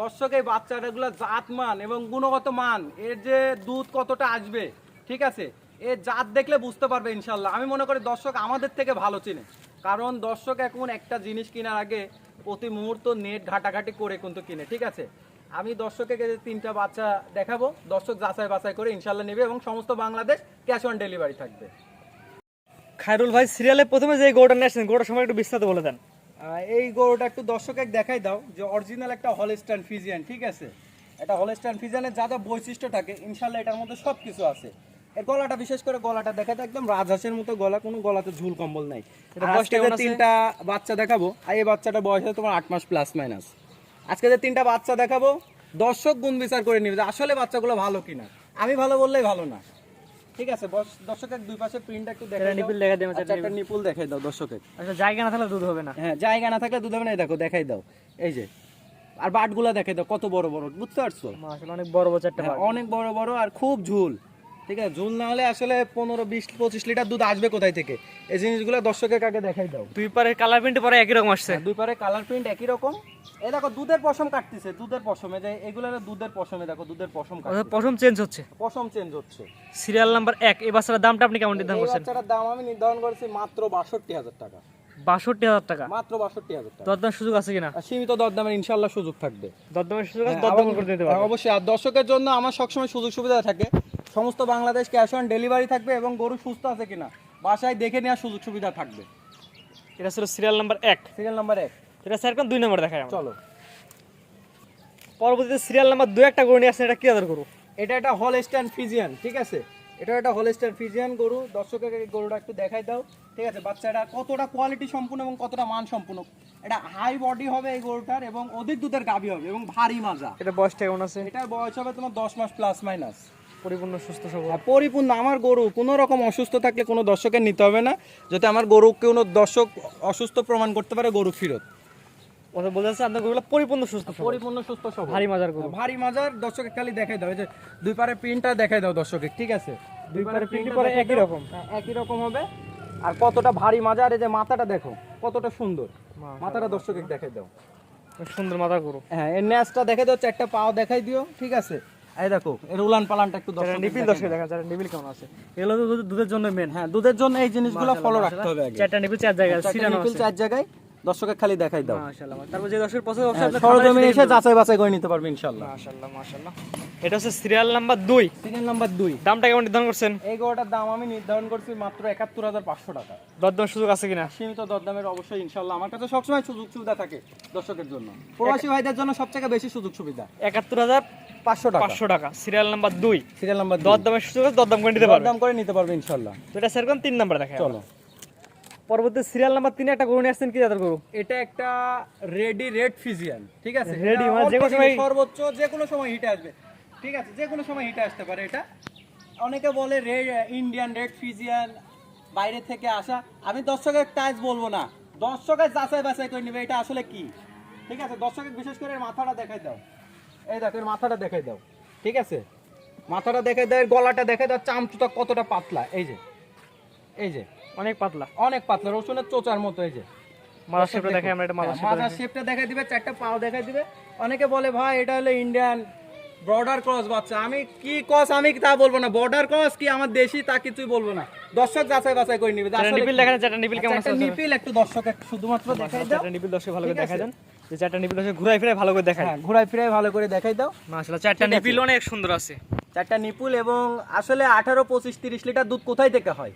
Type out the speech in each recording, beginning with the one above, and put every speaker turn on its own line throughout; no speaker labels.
দর্শক, এই বাচ্চাটাগুলো জাত মান এবং গুণগত মান, এর যে দুধ কতটা আসবে, ঠিক আছে? এর জাত দেখলে বুঝতে পারবে ইনশাল্লাহ আমি মনে করি দর্শক আমাদের থেকে ভালো চিনে। কারণ দর্শক এখন একটা জিনিস কেনার আগে প্রতি মুহূর্ত নেট ঘাটাঘাটি করে কিন্তু কিনে, ঠিক আছে? আমি দর্শককে তিনটা বাচ্চা দেখাবো, দর্শক যাচাই বাছাই করে ইনশাল্লাহ নেবে এবং সমস্ত বাংলাদেশ ক্যাশ অন ডেলিভারি থাকবে।
খায়রুল ভাই সিরিয়ালে প্রথমে যে গরুটা নিয়ে আসছেন, গরুটার সময় একটু বিস্তারিত বলে দেন।
এই গরুটা একটু দর্শকে দেখাই দাও যে অরিজিনাল একটা হলস্টাইন ফিজিয়ান ঠিক আছে? এটা হলস্টাইন ফিজিয়ানের যা যা বৈশিষ্ট্য থাকে ইনশাল্লাহ এটার মধ্যে সব কিছু আছে। এর গলাটা বিশেষ করে গলাটা দেখাতে একদম রাজহাঁসের মতো গলা কোনো গলাতে ঝুল কম্বল নাই।
এটা বয়স আছে?
তিনটা বাচ্চা দেখাবো আর এই বাচ্চাটা বয়স আছে তোমার আট মাস প্লাস মাইনাস আজকে যে তিনটা বাচ্চা দেখাবো দর্শক গুণ বিচার করে নিবে যে আসলে বাচ্চাগুলো ভালো কিনা। আমি ভালো বললেই ভালো না। ঠিক আছে দর্শকের দুই পাশে প্রিন্ট একটু দেখাই
নিপুল দেখা দাও চারটা
একটা নিপুল দেখাই দাও দর্শকের।
আচ্ছা জায়গা না থাকলে দুধ হবে না।
হ্যাঁ জায়গা না থাকলে দুধ হবে না দেখো দেখাই দাও। এই যে আর বাটগুলা দেখাই দাও কত বড় বড় বুঝতে পারছ?
মাশাআল্লাহ অনেক বড় বড় চারটা
হ্যাঁ, অনেক বড় বড় আর খুব ঝুল। ঠিক আছে? ঝুল না হলে আসলে পনেরো বিশ পঁচিশ লিটার দুধ আসবে কোথায় থেকে? এই জিনিসগুলো দর্শকের কাকে দেখাই দাও।
দুই পারে কালার প্রিন্ট পরে একই রকম আসছে।
হ্যাঁ, দুই পারে কালার প্রিন্ট একই রকম। এই দেখো দুধের পশম কাটতেছে দুধের পশমে। যে এগুলো দুধের পশমে দেখো দুধের পশম কাটতেছে।
প্রথম চেঞ্জ হচ্ছে।
পশম চেঞ্জ হচ্ছে।
সিরিয়াল নাম্বার এক। এই বাচ্চাটার দামটা আপনি কেমন নির্ধারণ
এই
করছেন?
বাচ্চাটার দাম আমি নির্ধারণ করেছি মাত্র বাষট্টি হাজার টাকা।
বাষট্টি হাজার টাকা?
মাত্র বাষট্টি হাজার টাকা।
দরদাম সুযোগ আছে কিনা?
সীমিত দরদামের ইনশাল্লাহ সুযোগ থাকবে।
দরদামের সুযোগ আছে
হ্যাঁ,
দরদাম করে দিতে পারবে।
অবশ্যই। আর দর্শকের জন্য আমার সবসময় সুযোগ সুবিধা থাকে। সমস্ত বাংলাদেশ ক্যাশ অন ডেলিভারি থাকবে এবং গরু সুস্থ আছে কিনা বাসায় দেখে নেওয়ার সুযোগ সুবিধা থাকবে।
এটা ছিল সিরিয়াল নাম্বার এক।
সিরিয়াল নাম্বার এক।
এটা স্যার কোন দুই নম্বর দেখায়
চলো।
পরবর্তীতে সিরিয়াল নাম্বার দুই একটা গরু নিয়ে আসছেন এটা কি আদর করু
এটা একটা হলস্টাইন ফিজিয়ান ঠিক আছে? এটা একটা হলস্টাইন ফিজিয়ান গরু। দর্শকের গরুটা একটু দেখাই দাও ঠিক আছে? বাচ্চাটা কতটা কোয়ালিটি সম্পূর্ণ এবং কতটা মান সম্পূর্ণ এটা হাই বডি হবে এই গরুটার এবং অধিক দুধের গাভী হবে এবং ভারী মাজা।
এটা বয়সটা কেমন আছে?
এটার বয়স হবে তোমার দশ মাস প্লাস মাইনাস
পরিপূর্ণ সুস্থ সবল।
পরিপূর্ণ। আমার গরু কোনো রকম অসুস্থ থাকলে কোনো দর্শকের নিতে হবে না। যাতে আমার গরু কোনো দর্শক অসুস্থ প্রমাণ করতে পারে গরু ফিরত।
ওটা বলতে চাচ্ছে আপনার গরুগুলো পরিপূর্ণ সুস্থ
পরিপূর্ণ সুস্থ সবল।
ভারী মাজার গরু।
ভারী মাজার দর্শকের খালি দেখাই দাও। এই যে দুই পারে প্রিন্টটা দেখাই দাও দর্শকের ঠিক আছে? দুই পারে প্রিন্ট
পরে
পরে
একই রকম।
একই রকম হবে। আর কতটা ভারী মাজার এই যে মাথাটা দেখো কতটা সুন্দর। মাথাটা দর্শকের দেখাই দাও।
সুন্দর গরু।
হ্যাঁ এর ন্যাসটা দেখাই দাও চারটা পাও দেখাই দিও ঠিক আছে? এই দেখো এর উলান পালানটা একটু দর্শক
নিপিল দর্শক দেখা যারা নিপিল কেমন আছে? এগুলো তো দুধের জন্য মেন
হ্যাঁ দুধের জন্য এই জিনিসগুলো ফলো রাখতে হবে আগে।
চারটা নিপিল চার জায়গায় সিরানো
নিপিল
আছে।
চার জায়গায়। দর্শকের খালি দেখাই দাও।
তারপর যে দর্শক পছন্দ
সরজমিনে এসে যাচাই বাছাই করে নিতে পারবে ইনশাল্লাহ
মাশাআল্লাহ মাশাআল্লাহ। এটা হচ্ছে সিরিয়াল নাম্বার
সিরিয়াল নাম্বার
দামটা কেমন নির্ধারণ করছেন?
এই দাম আমি নির্ধারণ করছি মাত্র একাত্তর হাজার পাঁচশো টাকা।
দরদাম সুযোগ আছে কিনা?
সীমিত দরদামের অবশ্যই আমার কাছে সবসময় সুযোগ সুবিধা থাকে দর্শকের জন্য। প্রবাসী ভাইদের জন্য সবথেকে বেশি সুযোগ সুবিধা।
একাত্তর হাজার
পাঁচশো টাকা।
পাঁচশো টাকা। সিরিয়াল নাম্বার দুই।
সিরিয়াল নাম্বার
দরদামের সুযোগ দরদাম করে নিতে পারবে।
দরদাম করে নিতে পারবে ইনশাল্লাহ
তো এটা সেরকম তিন নাম্বার দেখায়
চলো।
পরবর্তী সিরিয়াল নাম্বার তিনে একটা গরু নিয়ে আসছেন কি জাতের গরু?
এটা একটা রেডি রেড ফিজিয়ান ঠিক আছে? এটা
মানে যে কোনো সময়-
সর্বোচ্চ যে কোনো সময় হিটে আসবে ঠিক আছে? যে কোনো সময় হিটে আসতে পারে এটা। অনেকে বলে রেড ইন্ডিয়ান রেড ফিজিয়ান বাইরে থেকে আসা। আমি দর্শকের টাইজ বলব না। দর্শকের যাচাই বাছাই করে নিবে এটা আসলে কি? ঠিক আছে? দর্শকের বিশেষ করে মাথাটা দেখাই দাও। এই দেখো মাথাটা দেখাই দাও। ঠিক আছে? মাথাটা দেখাই দাও গলাটা দেখাই দাও চামচুটা কতটা পাতলা। এই যে এই যে।
অনেক পাতলা।
অনেক পাতলা রসুনের চোচার মতো এই যে।
মাথা শেপটা দেখে আমরা এটা
হ্যাঁ, মাথার শেপটা দেখাই। দিবে চারটা পাও দেখাই দিবে। অনেকে বলে ভাই এটা হলো ইন্ডিয়ান বর্ডার ক্রস বাচ্চা। আমি কি ক্রস আমি তা বলব না। বর্ডার ক্রস কি আমার দেশি তা কিছুই বলব না। দর্শক যাচাই বাছাই করে নিবে।
নিপিল। দেখেন নিপিল কেমন আছে
নিপিল একটু দর্শকের শুধুমাত্র দেখাই দাও।
নিপিল দর্শক ভালো করে
ঠিক
দেখা
আছে।
দেন। যে চারটা নিপিল দর্শক ঘুরাই ফিরাই ভালো করে দেখায়
হ্যাঁ ঘুরাই ফিরাই ভালো করে দেখাই দাও।
মাশাআল্লাহ চারটা নিপিল অনেক সুন্দর আছে।
চারটা নিপুল এবং আসলে আঠারো পঁচিশ তিরিশ লিটার দুধ কোথায় থেকে হয়?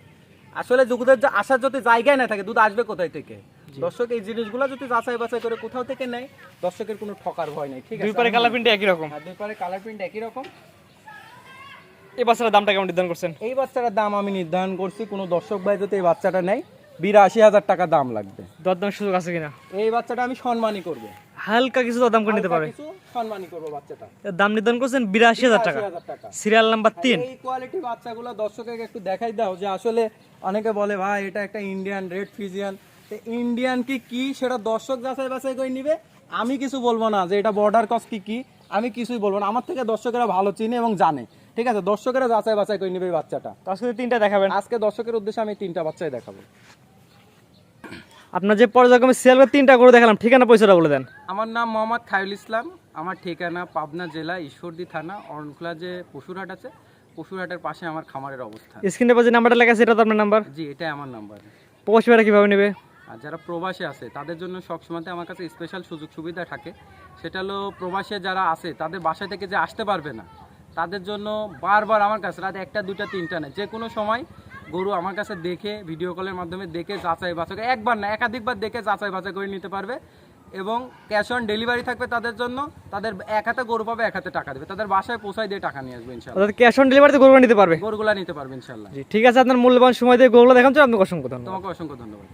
আসলে দুধের যে আসার যদি জায়গায় না থাকে দুধ আসবে কোথায় থেকে? দর্শক এই জিনিসগুলো যদি যাচাই বাছাই করে কোথাও থেকে নেয় দর্শকের কোনো ঠকার ভয় নেই ঠিক আছে?
দুই পারে কালার প্রিন্ট একই রকম।
হ্যাঁ, দুই পারে কালার প্রিন্ট একই রকম।
এই বাচ্চাটার দামটা কেমন নির্ধারণ করছেন?
এই বাচ্চাটার দাম আমি নির্ধারণ করছি কোনো দর্শক ভাই যদি এই বাচ্চাটা নেয় বিরাশি হাজার টাকা দাম লাগবে।
দরদাম সুযোগ আছে কিনা?
এই বাচ্চাটা আমি সম্মানই করব।
হালকা কিছু দরদাম করে নিতে পারবে
সম্মানই করব বাচ্চাটা।
দাম নির্ধারণ করছেন বিরাশি হাজার টাকা।
82,000 টাকা।
সিরিয়াল নাম্বার তিন।
এই কোয়ালিটি বাচ্চাগুলো দর্শকের একটু দেখাই দাও যে আসলে অনেকে বলে ভাই এটা একটা ইন্ডিয়ান রেড ফিজিয়ান তো ইন্ডিয়ান কি কি সেটা দর্শক যাচাই বাছাই করে নিবে? আমি কিছু বলব না যে এটা বর্ডার কস কি কি আমি কিছুই বলব না। আমার থেকে দর্শকেরা ভালো চিনে এবং জানে। ঠিক আছে? দর্শকেরা যাচাই বাছাই করে নিবে এই বাচ্চাটা।
তো আজকে তিনটা দেখাবেন।
আজকে দর্শকের উদ্দেশ্যে আমি তিনটা বাচ্চাই দেখাবো।
আপনার যে পর্যায়ক্রমে সিরিয়াল করে তিনটা করে দেখালাম ঠিকানা পয়সাটা বলে দেন।
আমার নাম মোহাম্মদ খায়ুল ইসলাম। আমার ঠিকানা পাবনা জেলা ঈশ্বরদী থানা অরণখোলা যে পশুরহাট আছে। পশুরহাটের পাশে আমার খামারের অবস্থান।
স্ক্রিনে পাশে নাম্বারটা লেখা আছে এটা তো আপনার নাম্বার?
জি এটাই আমার নাম্বার।
প্রবাসী কীভাবে নেবে?
আর যারা প্রবাসে আছে তাদের জন্য সবসময় আমার কাছে স্পেশাল সুযোগ সুবিধা থাকে। সেটা হলো প্রবাসে যারা আছে তাদের বাসা থেকে যে আসতে পারবে না তাদের জন্য বারবার আমার কাছে রাত একটা দুটা তিনটা না যে কোনো সময় গরু আমার কাছে দেখে ভিডিও কলের মাধ্যমে দেখে যাচাই বাছাই একবার না একাধিকবার দেখে যাচাই বাছাই করে নিতে পারবে। এবং ক্যাশ অন ডেলিভারি থাকবে তাদের জন্য। তাদের এক হাতে গরু পাবে এক হাতে টাকা দেবে। তাদের বাসায় পৌঁছায় দিয়ে টাকা নিয়ে আসবে ইনশাল্লাহ
ক্যাশ অন ডেলিভারিতে গরুটা নিতে পারবে?
গরুগুলো নিতে পারবে ইনশাল্লাহ
জি ঠিক আছে আপনার মূল্যবান সময় দিয়ে গরুগুলো দেখান আপনাকে অসংখ্য ধন্যবাদ।
তোমাকে অসংখ্য ধন্যবাদ।